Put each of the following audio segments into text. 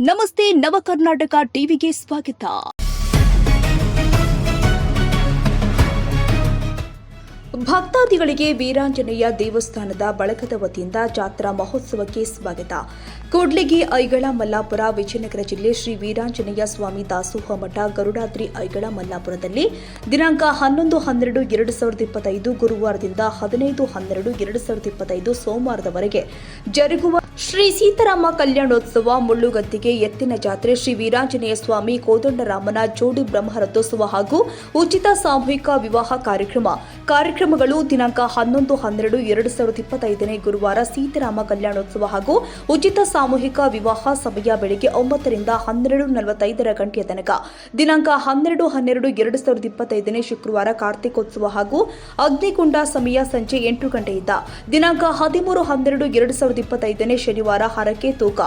ನಮಸ್ತೆ ನವ ಕರ್ನಾಟಕ ಟಿವಿಗೆ ಸ್ವಾಗತ. ಭಕ್ತಾದಿಗಳಿಗೆ ವೀರಾಂಜನೇಯ ದೇವಸ್ಥಾನದ ಬಳಗದ ವತಿಯಿಂದ ಜಾತ್ರಾ ಮಹೋತ್ಸವಕ್ಕೆ ಸ್ವಾಗತ. ಕೂಡ್ಲಿಗಿ, ಐಗಳ, ಮಲ್ಲಾಪುರ, ವಿಜಯನಗರ ಜಿಲ್ಲೆ ಶ್ರೀ ವೀರಾಂಜನೇಯ ಸ್ವಾಮಿ ದಾಸೋಹ ಮಠ ಗರುಡಾದ್ರಿ, ಐಗಳ, ಮಲ್ಲಾಪುರದಲ್ಲಿ ದಿನಾಂಕ ಹನ್ನೊಂದು, ಹನ್ನೆರಡು, ಎರಡು ಸಾವಿರದ ಇಪ್ಪತ್ತೈದು ಗುರುವಾರದಿಂದ ಹದಿನೈದು, ಹನ್ನೆರಡು, ಎರಡು ಸಾವಿರದ ಇಪ್ಪತ್ತೈದು ಸೋಮವಾರದವರೆಗೆ ಜರುಗುವ ಶ್ರೀ ಸೀತಾರಾಮ ಕಲ್ಯಾಣೋತ್ಸವ ಮುಳ್ಳುಗತ್ತಿಗೆ ಎತ್ತಿನ ಜಾತ್ರೆ ಶ್ರೀ ವೀರಾಂಜನೇಯ ಸ್ವಾಮಿ ಕೋದಂಡರಾಮನ ಜೋಡಿ ಬ್ರಹ್ಮರಥೋತ್ಸವ ಹಾಗೂ ಉಚಿತ ಸಾಮೂಹಿಕ ವಿವಾಹ ಕಾರ್ಯಕ್ರಮ. ಕಾರ್ಯಕ್ರಮಗಳು ದಿನಾಂಕ ಹನ್ನೊಂದು, ಹನ್ನೆರಡು, ಎರಡು ಸಾವಿರದ ಇಪ್ಪತ್ತೈದನೇ ಗುರುವಾರ ಸೀತಾರಾಮ ಕಲ್ಯಾಣೋತ್ಸವ ಹಾಗೂ ಉಚಿತ ಸಾಮೂಹಿಕ ವಿವಾಹ ಸಭೆಯ ಬೆಳಗ್ಗೆ ಒಂಬತ್ತರಿಂದ ಹನ್ನೆರಡು ನಲವತ್ತೈದರ ಗಂಟೆಯ ತನಕ. ದಿನಾಂಕ ಹನ್ನೆರಡು ಹನ್ನೆರಡು, ಎರಡು ಸಾವಿರದ ಇಪ್ಪತ್ತೈದನೇ ಶುಕ್ರವಾರ ಕಾರ್ತಿಕೋತ್ಸವ ಹಾಗೂ ಅಗ್ನಿಕುಂಡ ಸಮಯ ಸಂಜೆ ಎಂಟು ಗಂಟೆಯಿಂದ. ದಿನಾಂಕ ಹದಿಮೂರು, ಹನ್ನೆರಡು, ಎರಡು ಸಾವಿರದ ಇಪ್ಪತ್ತೈದನೇ ಹರಕೆ ತೂಕ.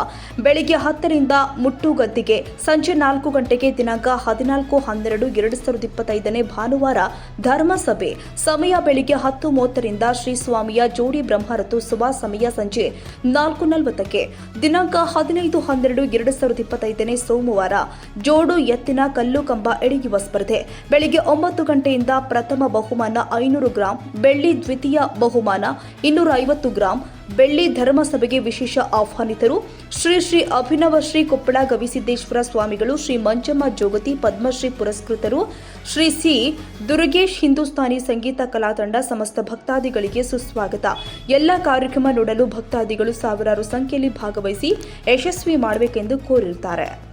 ಬೆಳಿಗ್ಗೆ ಹತ್ತರಿಂದ ಮುಟ್ಟುಗದ್ದಿಗೆ ಸಂಜೆ ನಾಲ್ಕು ಗಂಟೆಗೆ ದಿನಾಂಕ ಹದಿನಾಲ್ಕು ಹನ್ನೆರಡು ಎರಡು ಸಾವಿರದ ಇಪ್ಪತ್ತೈದನೇ ಭಾನುವಾರ ಧರ್ಮಸಭೆ. ಸಮಯ ಬೆಳಿಗ್ಗೆ ಹತ್ತು ಮೂವತ್ತರಿಂದ ಶ್ರೀ ಸ್ವಾಮಿಯ ಜೋಡಿ ಬ್ರಹ್ಮರಥೋತ್ಸವ ಸಮಯ ಸಂಜೆ ನಾಲ್ಕು ನಲವತ್ತಕ್ಕೆ. ದಿನಾಂಕ ಹದಿನೈದು ಹನ್ನೆರಡು ಎರಡು ಸಾವಿರದ ಇಪ್ಪತ್ತೈದನೇ ಸೋಮವಾರ. ಜೋಡು ಎತ್ತಿನ ಕಲ್ಲು ಕಂಬ ಎಳೆಯುವ ಸ್ಪರ್ಧೆ. ಬೆಳಿಗ್ಗೆ ಒಂಬತ್ತು ಗಂಟೆಯಿಂದ ಪ್ರಥಮ ಬಹುಮಾನ ಐನೂರು ಗ್ರಾಂ, ಬೆಳ್ಳಿ ದ್ವಿತೀಯ ಬಹುಮಾನ ಇನ್ನೂರ ಐವತ್ತು ಗ್ರಾಂ ಬೆಳ್ಳಿ ಧರ್ಮಸಭೆಗೆ ವಿಶೇಷ ಆಹ್ವಾನಿತರು. ಶ್ರೀ ಶ್ರೀ ಅಭಿನವ ಶ್ರೀ ಕೊಪ್ಪಳ ಗವಿಸಿದ್ದೇಶ್ವರ ಸ್ವಾಮಿಗಳು ಶ್ರೀ ಮಂಜಮ್ಮ ಜೋಗತಿ ಪದ್ಮಶ್ರೀ ಪುರಸ್ಕೃತರು. ಶ್ರೀ ಸಿ ದುರ್ಗೇಶ್ ಹಿಂದೂಸ್ತಾನಿ ಸಂಗೀತ ಕಲಾತಂಡ ಸಮಸ್ತ ಭಕ್ತಾದಿಗಳಿಗೆ ಸುಸ್ವಾಗತ. ಎಲ್ಲ ಕಾರ್ಯಕ್ರಮ ನೋಡಲು ಭಕ್ತಾದಿಗಳು ಸಾವಿರಾರು ಸಂಖ್ಯೆಯಲ್ಲಿ ಭಾಗವಹಿಸಿ ಯಶಸ್ವಿ ಮಾಡಬೇಕೆಂದು ಕೋರಿರುತ್ತಾರೆ.